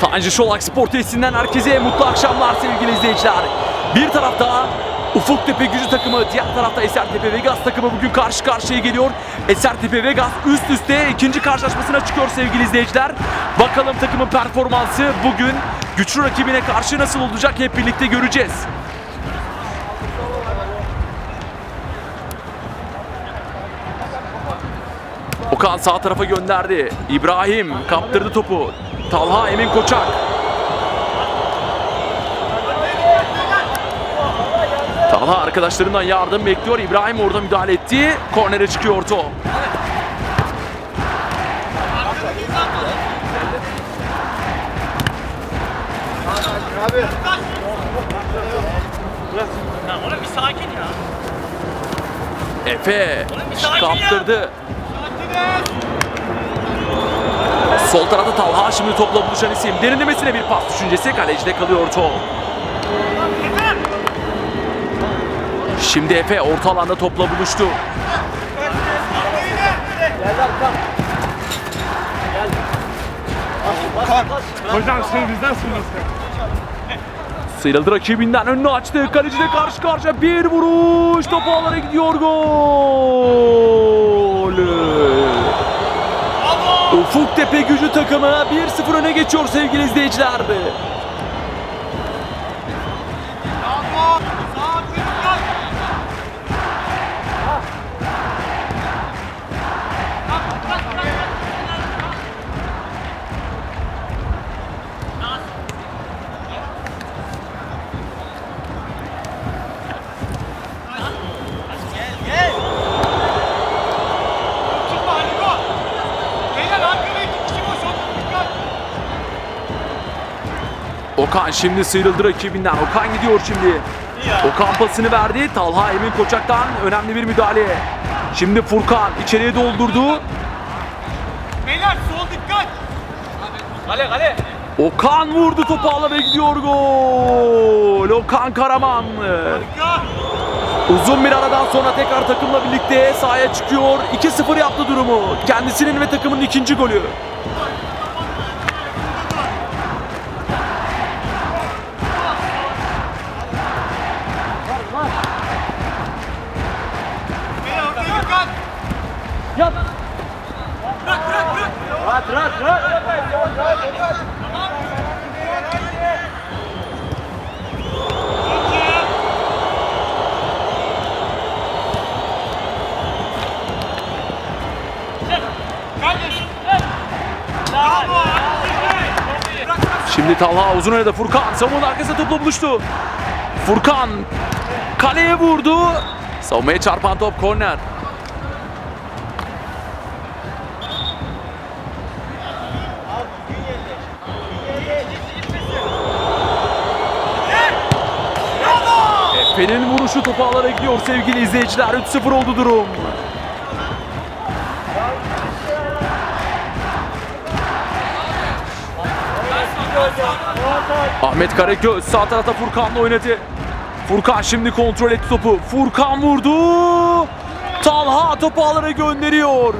Tanju Şolak Spor Tesisinden herkese mutlu akşamlar sevgili izleyiciler. Bir tarafta Ufuk Tepe gücü takımı, diğer tarafta Esertepe Vegas takımı bugün karşı karşıya geliyor. Esertepe Vegas üst üste ikinci karşılaşmasına çıkıyor sevgili izleyiciler. Bakalım takımın performansı bugün güçlü rakibine karşı nasıl olacak hep birlikte göreceğiz. Okan sağ tarafa gönderdi. İbrahim kaptırdı topu. Talha Emin Koçak. Talha arkadaşlarından yardım bekliyor. İbrahim orada müdahale etti. Kornere çıkıyor top. Ya oğlum bir sakin ya. Efe kaptırdı. Sol tarafta Talha şimdi topla buluşan isim. Derinlemesine bir pas düşüncesi kalecide kalıyor top. Şimdi Efe orta alanda topla buluştu. Hocam şey bizden sınırsın. Sıyrıldı rakibinden önünü açtı. Kaleciyle karşı karşıya bir vuruş. Topu ağlara gidiyor gol. Ufuk Tepe gücü takımı 1-0 öne geçiyor sevgili izleyiciler. Okan şimdi sıyrıldı rakibinden. Okan gidiyor şimdi. Okan pasını verdi. Talha Emin Koçak'tan önemli bir müdahale. Şimdi Furkan içeriye doldurdu. Beyler sol dikkat. Kale kale. Okan vurdu topu ağlara gidiyor gol. Okan Karaman. Uzun bir aradan sonra tekrar takımla birlikte sahaya çıkıyor. 2-0 yaptı durumu. Kendisinin ve takımın ikinci golü. Beyler ortaya dikkat. Yap. Bırak bırak bırak. Kardeşim. Bravo. Bırak bırak. Şimdi Talha uzun arada Furkan savunmanın arkasında topla buluştu. Furkan kaleye vurdu. Savunmaya çarpan top korner. Efe'nin vuruşu topu ağlara gidiyor sevgili izleyiciler. 3-0 oldu durum. Ahmet Karagöz sağ tarafta Furkan'la oynadı. Furkan şimdi kontrol etti topu. Furkan vurdu. Talha topu ağlara gönderiyor.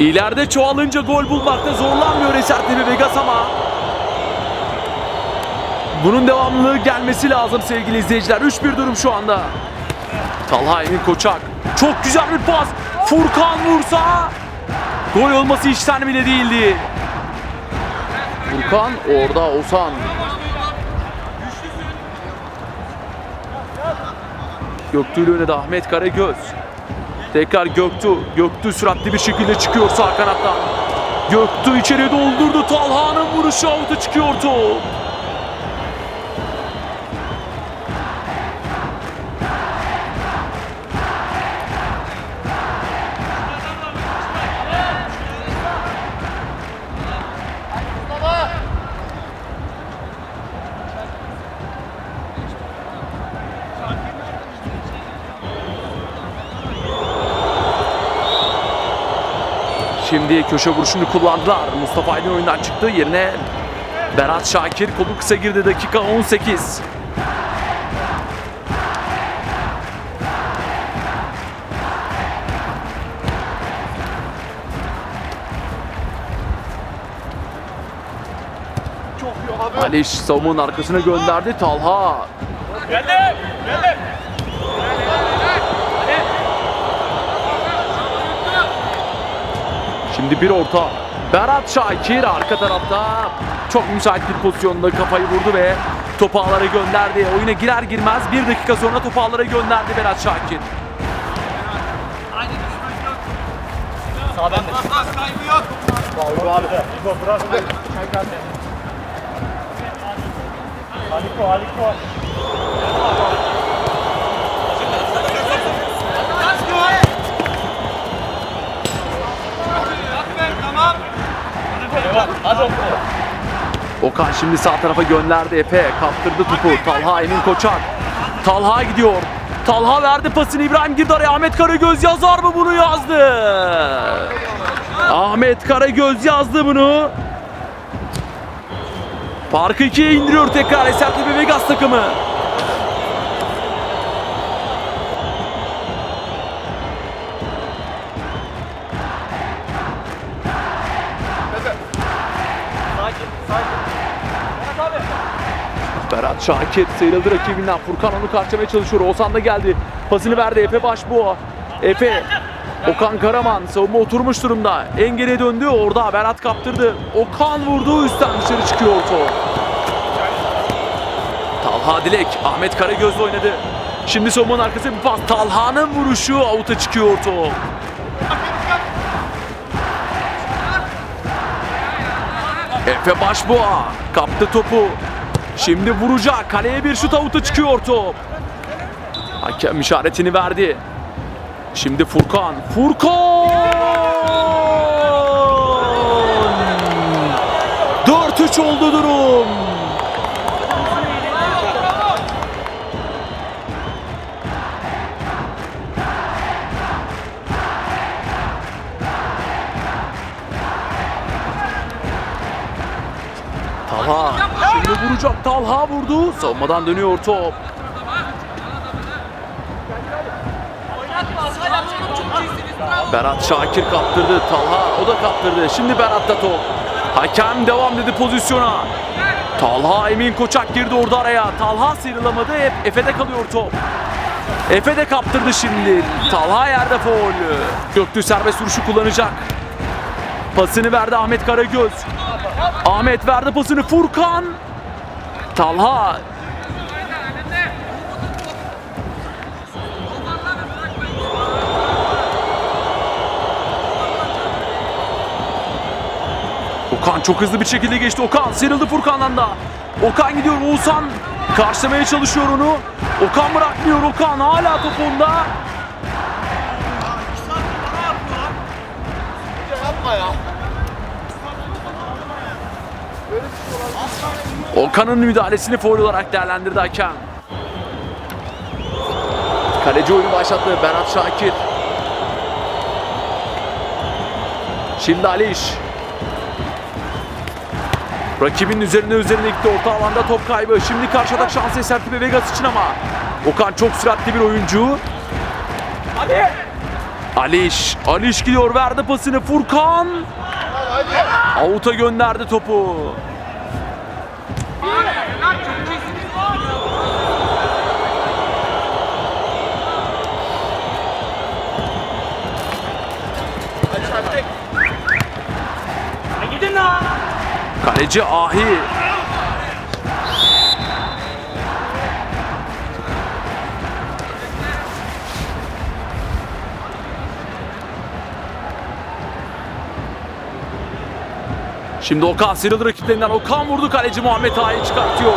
İleride çoğalınca gol bulmakta zorlanmıyor Esertepe Vegas ama bunun devamlılığı gelmesi lazım sevgili izleyiciler. 3-1 durum şu anda. Talha Emin Koçak. Çok güzel bir pas. Furkan vursa gol olması işten bile değildi. Furkan orada Osan. Göktuğ ile oynadı Ahmet Karagöz. Tekrar Göktuğ. Göktuğ süratli bir şekilde çıkıyor sağ kanattan. Göktuğ içeriye doldurdu. Talha'nın vuruşu avuta çıkıyor top. Şimdi köşe vuruşunu kullandılar. Mustafa Aydın oyundan çıktı. Yerine Berat Şakir kolu kısa girdi dakika 18. Aliş savunmanın arkasına gönderdi. Talha. Geldim. Geldim. Şimdi bir orta. Berat Şakir arka tarafta çok müsait bir pozisyonda kafayı vurdu ve topu ağlara gönderdi. Oyuna girer girmez bir dakika sonra topu ağlara gönderdi Berat Şakir. Pas kaybı yok. Haliko. Pas Okan şimdi sağ tarafa gönderdi Efe. Kaptırdı topu. Talha Emin Koçak. Talha gidiyor. Talha verdi pasını İbrahim girdi araya. Ahmet Karagöz yazar mı bunu yazdı? Ahmet Karagöz yazdı bunu. Farkı ikiye indiriyor tekrar Esertepe Vegas takımı. Berat Şakir sıyrıldı rakibinden. Furkan onu karşılamaya çalışıyor. Oğuzhan da geldi. Pasını verdi Efe Başbuğ'a. Efe Okan Karaman savunma oturmuş durumda. En geriye döndü. Orada Berat kaptırdı. Okan vurdu. Üstten dışarı çıkıyor top. Talha Dilek. Ahmet Karagöz'le oynadı. Şimdi savunmanın arkası bir pas. Talha'nın vuruşu avuta çıkıyor top. Efe Başbuğa kaptı topu. Şimdi vuracak. Kaleye bir şut avuta çıkıyor top. Hakem işaretini verdi. Şimdi Furkan. Furkan! 4-3 oldu durum. Talha şimdi vuracak. Talha vurdu. Savunmadan dönüyor top. Berat Şakir kaptırdı. Talha o da kaptırdı. Şimdi Berat'ta top. Hakem devam dedi pozisyona. Talha Emin Koçak girdi orada araya. Talha sıyrılamadı. Hep Efe'de kalıyor top. Efe de kaptırdı şimdi. Talha yerde foul. Göktü serbest vuruşu kullanacak. Pasını verdi Ahmet Karagöz. Ahmet verdi pasını Furkan. Talha. Okan çok hızlı bir şekilde geçti. Okan sıyrıldı Furkan'dan da. Okan gidiyor. Oğuzhan karşılamaya çalışıyor onu. Okan bırakmıyor. Okan hala top onda. Okan'ın müdahalesini foul olarak değerlendirdi hakem. Kaleci oyunu başlattı Berat Şakir. Şimdi Aliş. Rakibin üzerine üzerine gitti orta alanda top kaybı. Şimdi karşı atak şansı Esertepe Vegas için ama Okan çok süratli bir oyuncu. Ali. Aliş. Aliş gidiyor verdi pasını Furkan. Avuta gönderdi topu. Gidin lan. Kaleci Ahi. Şimdi Okan sıyrıldı rakiplerinden. Okan vurdu kaleci Muhammed Ahi çıkartıyor.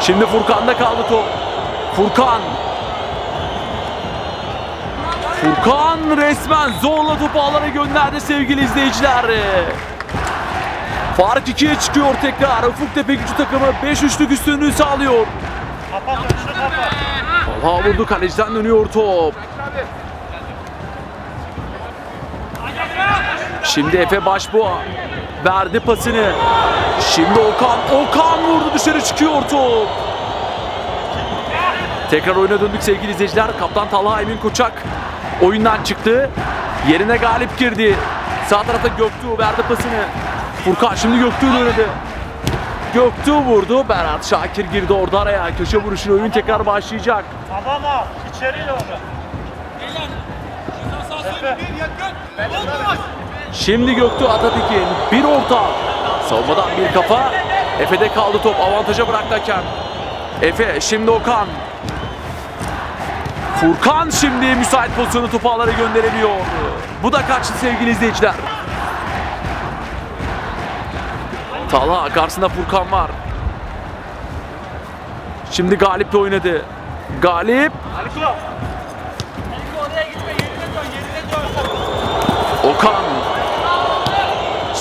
Şimdi Furkan'da kaldı top. Furkan. Furkan resmen zorla topu ağlara gönderdi sevgili izleyiciler. Fark 2'ye çıkıyor tekrar. Ufuk Tepe gücü takımı 5-3'lük üstünlüğü sağlıyor. Talha vurdu kaleciden dönüyor top. Şimdi Efe Başbuğa verdi pasını. Şimdi Okan, Okan vurdu dışarı çıkıyor top. Tekrar oyuna döndük sevgili izleyiciler. Kaptan Talha Emin Koçak oyundan çıktı. Yerine galip girdi. Sağ tarafta Göktuğ verdi pasını. Furkan şimdi Göktuğ'u oynadı. Göktuğ vurdu. Berat Şakir girdi orada araya. Köşe vuruşuyla oyun tekrar başlayacak. Tamam al. İçeriyle onu. Bir yakın. Olmaz. Şimdi Göktuğ Atatekin. Bir orta. Savunmadan bir kafa. Efe'de kaldı top. Avantaja bıraktı hakem. Efe şimdi Okan. Furkan şimdi müsait pozisyonu topu ağlara gönderemiyor. Bu da kaçtı sevgili izleyiciler. Talha karşısında Furkan var. Şimdi Galip'le oynadı. Galip Haliko.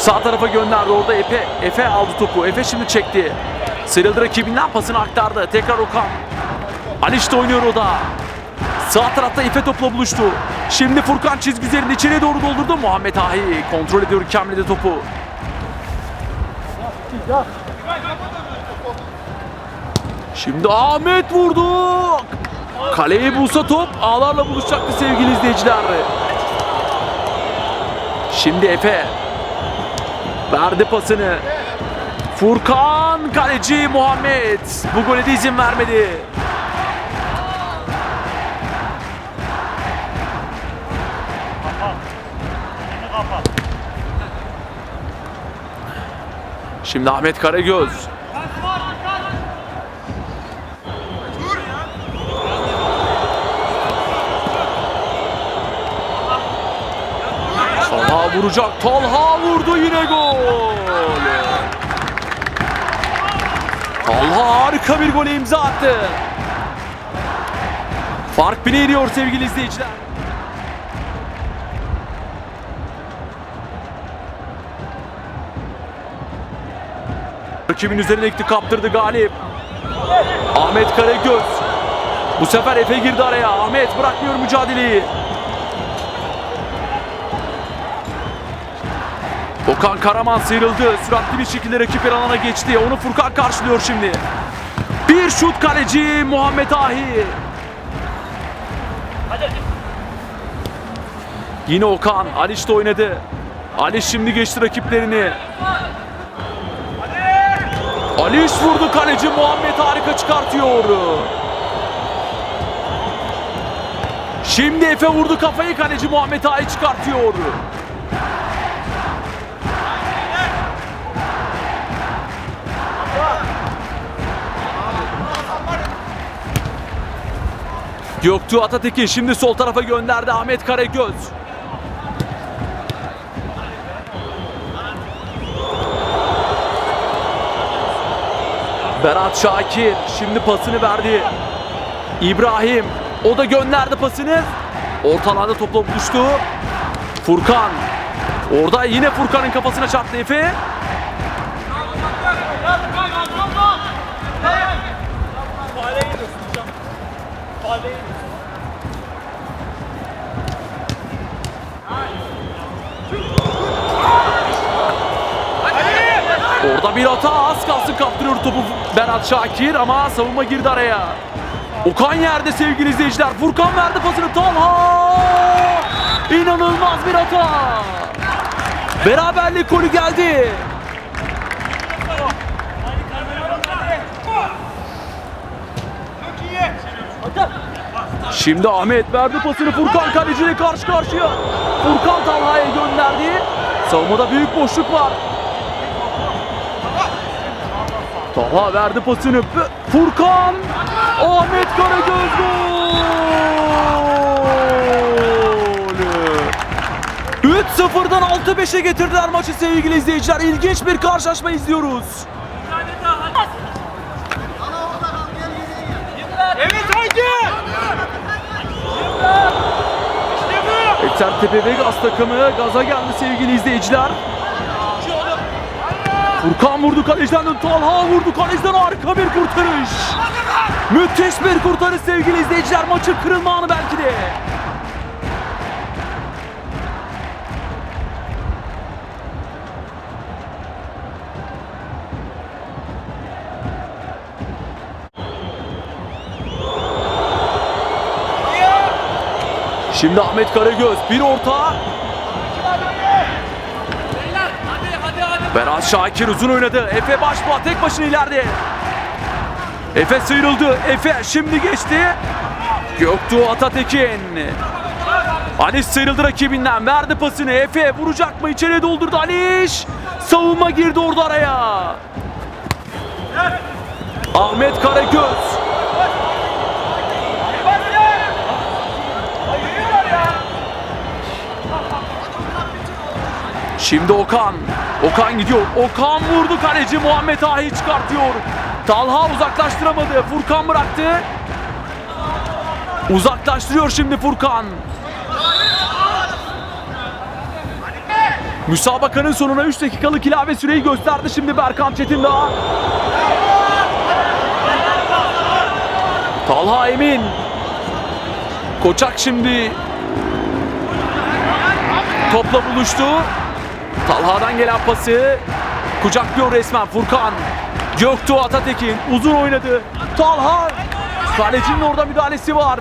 Sağ tarafa gönderdi orada Efe. Efe aldı topu. Efe şimdi çekti. Sıyrıldı rakibinden pasını aktardı. Tekrar Okan. Aliş de oynuyor o da. Sağ tarafta Efe topla buluştu. Şimdi Furkan çizgi üzerinde içeriye doğru doldurdu. Muhammed Ahi kontrol ediyor Kemli'de topu. Şimdi Ahmet vurdu. Kaleyi bulsa top ağlarla buluşacaktı sevgili izleyiciler. Şimdi Efe verdi pasını. Furkan kaleci Muhammed bu gole de izin vermedi. Şimdi Ahmet Karagöz. Talha vuracak. Talha vurdu yine gol. Talha harika bir gole imza attı. Fark bile iniyor sevgili izleyiciler. Rakibin üzerine ekti kaptırdı Galip. Ahmet Karagöz. Bu sefer Efe girdi araya. Ahmet bırakmıyor mücadeleyi. Okan Karaman sıyrıldı. Süratli bir şekilde rakip alana geçti. Onu Furkan karşılıyor şimdi. Bir şut kaleci Muhammed Ahi. Yine Okan. Aliş de oynadı. Aliş şimdi geçti rakiplerini. Aliş vurdu kaleci Muhammed harika çıkartıyor. Şimdi Efe vurdu kafayı kaleci Muhammed Ahi çıkartıyor. Göktuğ Atatekin şimdi sol tarafa gönderdi Ahmet Karagöz. Berat Şakir şimdi pasını verdi. İbrahim o da gönderdi pasını. Ortalarda topla buluştu. Furkan. Orada yine Furkan'ın kafasına çarptı Efe. Orada bir hata az kalsın kaptırıyor topu Berat Şakir ama savunma girdi araya. Okan yerde sevgili izleyiciler. Furkan verdi pasını Talha. İnanılmaz bir hata. Beraberlik golü geldi. Çok iyi. Şimdi Ahmet verdi pasını Furkan kaleciyle karşı karşıya. Furkan Talha'ya gönderdi. Savunmada büyük boşluk var. Talha verdi pasını. Furkan. Ahmet Karagöz gol. 3-0'dan 6-5'e getirdiler maçı sevgili izleyiciler. İlginç bir karşılaşma izliyoruz. Eksertepe Vegas takımı gaza geldi sevgili izleyiciler. Furkan vurdu kaleciden döndü. Talha vurdu kaleciden harika bir kurtarış. Müthiş bir kurtarış sevgili izleyiciler. Maçın kırılma anı belki de. Şimdi Ahmet Karagöz bir orta. Berat Şakir uzun oynadı. Efe Başbuğ tek başına ileride. Efe sıyrıldı. Efe şimdi geçti. Göktuğ Atatekin. Aliş sıyrıldı rakibinden. Verdi pasını. Efe vuracak mı? İçeriye doldurdu Aliş. Savunma girdi orada araya. Ahmet Karagöz. Şimdi Okan. Okan gidiyor. Okan vurdu kaleci Muhammed Ahi çıkartıyor. Talha uzaklaştıramadı. Furkan bıraktı. Uzaklaştırıyor şimdi Furkan. Müsabakanın sonuna 3 dakikalık ilave süreyi gösterdi şimdi Berkan Çetindağ. Talha Emin. Koçak şimdi topla buluştu. Talha'dan gelen pası kucaklıyor resmen Furkan. Göktuğ Atatekin uzun oynadı. Talha kalecinin orada müdahalesi var.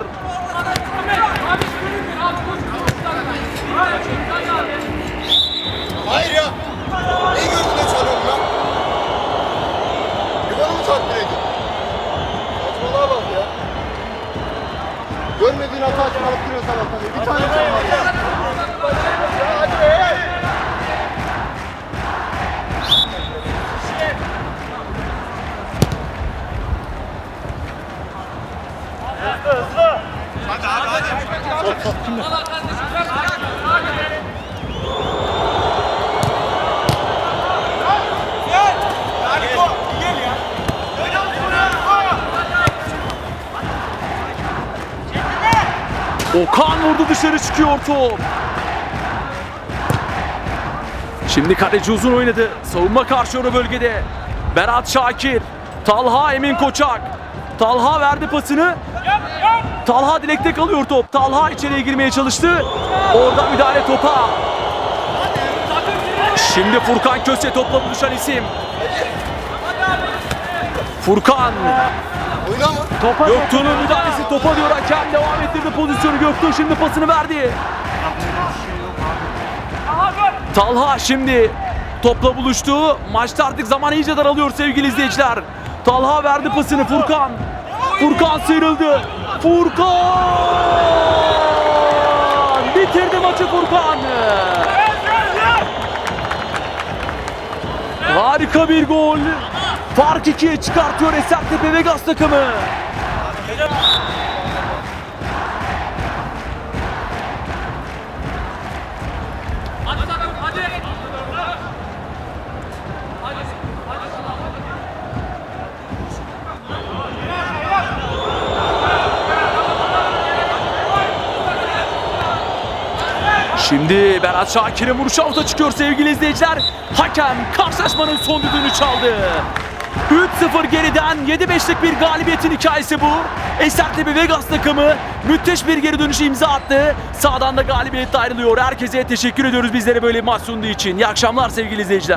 Okan vurdu dışarı çıkıyor top. Şimdi kaleci uzun oynadı. Savunma karşı o bölgede. Berat Şakir. Talha Emin Koçak. Talha verdi pasını. Talha dilekte kalıyor top. Talha içeriye girmeye çalıştı. Orada müdahale topa. Şimdi Furkan Köse topla buluşan isim. Furkan. Topa Göktuğ'un müdahalesi topa diyor hakem devam ettirdi pozisyonu Göktuğ şimdi pasını verdi. Talha şimdi topla buluştu. Maçta artık zaman iyice daralıyor sevgili izleyiciler. Talha verdi pasını Furkan. Furkan sıyrıldı. Furkan! Bitirdi maçı Furkan. Harika bir gol. Fark ikiye çıkartıyor Esertepe Vegas takımı. Şimdi Berat Şakir'in vuruşu avuta çıkıyor sevgili izleyiciler. Hakem karşılaşmanın son düdüğünü çaldı. 3-0 geriden 7-5'lik bir galibiyetin hikayesi bu. Esertepe Vegas takımı müthiş bir geri dönüşü imza attı. Sağdan da galibiyetle ayrılıyor. Herkese teşekkür ediyoruz bizlere böyle bir maç sunduğu için. İyi akşamlar sevgili izleyiciler.